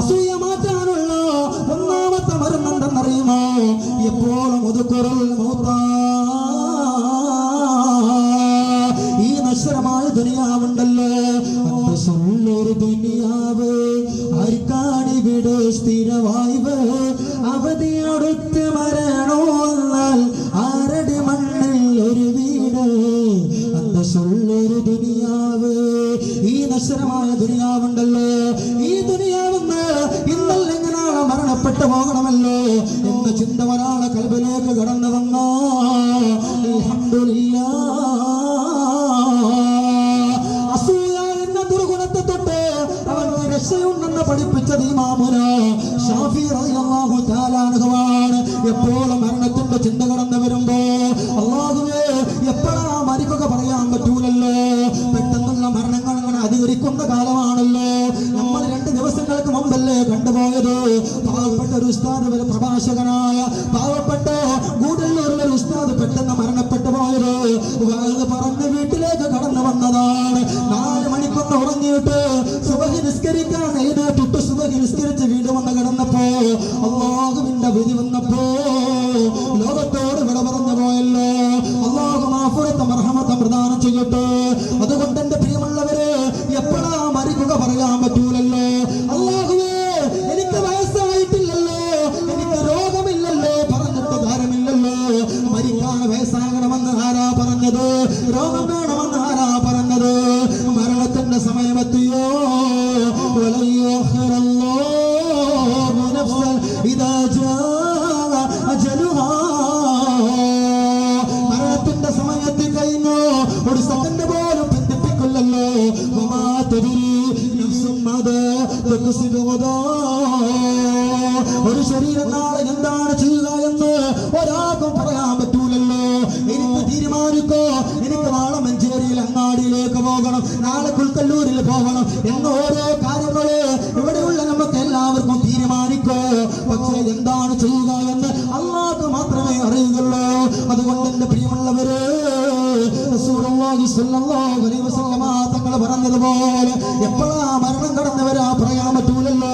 അസൂയ മാറ്റാനുള്ള ഒന്നാമത്തെ മരുന്നെന്തെന്നറിയുമോ എപ്പോഴും ഒതുക്കുറൽ മൗത്താ ഈ നശ്വരമായ ദുനിയാവുണ്ടല്ലോ. അന്തസ്സുള്ളൊരു ദുനിയാവ്. ആർക്കാണിവിടെ സ്ഥിരവായ്വ്. അവധിയടുത്ത് മരണോ എന്നാൽ ആരടി മണ്ണിൽ ഒരു വീട്? അന്തസ്സുള്ളൊരു ദുനിയാവ്. ഈ നശ്വരമായ ദുനിയാവുണ്ടല്ലോ. ഈ ഇന്നല്ലെങ്കിൽ നാളെ പോകണമല്ലോ എന്ന ചിന്ത ഒരാളെ കൽബിലേക്ക് കടന്നു വന്നോ അസൂയ എന്ന ദുർഗുണത്തെ തൊട്ട് ഷാഫി എപ്പോഴും മരണത്തിന്റെ ചിന്ത കടന്നു വരുമ്പോ അള്ളാഹുവേ എപ്പോഴാ കണ്ടുപോയത് പാവപ്പെട്ട ഒരു ഉസ്താദ് ഒരു പ്രഭാഷകനായ പാവപ്പെട്ട ഗൂഡല്ലൂരിലെ ഒരു ഉസ്താദ് പെട്ടെന്ന് മരണപ്പെട്ടു പോയത്. പറഞ്ഞ് വീട്ടിലേക്ക് കടന്നു വന്നതാണ്. നാല് മണിക്കൊന്ന് ഉറങ്ങിയിട്ട് സുബഹി നിസ്കരിക്കാൻ എഴുന്നേറ്റിട്ട് സുബഹി നിസ്കരിച്ച് വീട് വന്ന് കിടന്നപ്പോ അള്ളാഹുവിന്റെ വിധി വന്നപ്പോ ലോകത്തോട് വിട പറഞ്ഞു പോയല്ലോ അള്ളാഹു മാഫുരത്തെ മർഹമത്തെ പ്രദാനം ചെയ്യട്ടെ. അതുകൊണ്ട് എന്റെ രോഗമാകണമെന്ന് ആരാ പറഞ്ഞത്. രോഗം വേണമെന്ന് ആരാ പറഞ്ഞത് മരണത്തിന്റെ സമയമെത്തിയോ മരണത്തിന്റെ സമയത്തി കഴിഞ്ഞു? ഒരു സെക്കൻഡ് പോലും ബന്ധിപ്പിക്കില്ലല്ലോ. ഒരു ശരീരം നാളെ എന്താണ് ചെയ്യുക എന്ന് ഒരാൾക്കും പറയാം. പോകണം. നാളെ കുൽക്കല്ലൂരിൽ പോകണം. എന്ന ഓരോ കാര്യങ്ങൾ ഇവിടെയുള്ള നമുക്ക് എല്ലാവർക്കും തീരുമാനിക്കോ. പക്ഷേ എന്താണ് ചെയ്യുക എന്ന് അള്ളാഹ് മാത്രമേ അറിയുകയുള്ളൂ. അതുകൊണ്ട് എന്റെ പ്രിയമുള്ളവര് തങ്ങൾ പറഞ്ഞതുപോലെ എപ്പോഴാ മരണം കടന്നവരാ പറയാൻ പറ്റൂലല്ലോ.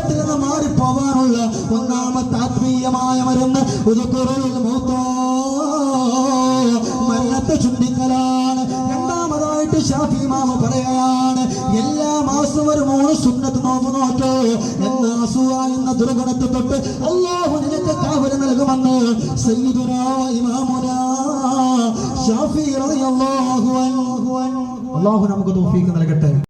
ഹൃദയത്തിൽ നിന്ന് മാറിപ്പോവാനുള്ള ഒന്നാമത്തെ ആത്മീയമായ മരുന്ന് ഉദുക്കുറിൽ മൂത്തോ? മരണത്തെ ചുണ്ടിക്കലാണ്. രണ്ടാമതായിട്ട് ഷാഫി മാമ പറയാണ് എല്ലാ മാസം ഒരു മൂന്ന് സുന്നത്ത് നോമ്പ് നോക്ക് എന്ന അസൂയ എന്ന ദുർഗണത്തെ തൊട്ട് അള്ളാഹു നിനക്ക് കാവൽ നൽകുമെന്ന് സയ്യിദുനാ ഇമാമുനാ ഷാഫി റളിയല്ലാഹു അൻഹു. അല്ലാഹു നമുക്ക് തൗഫീഖ് നൽകട്ടെ.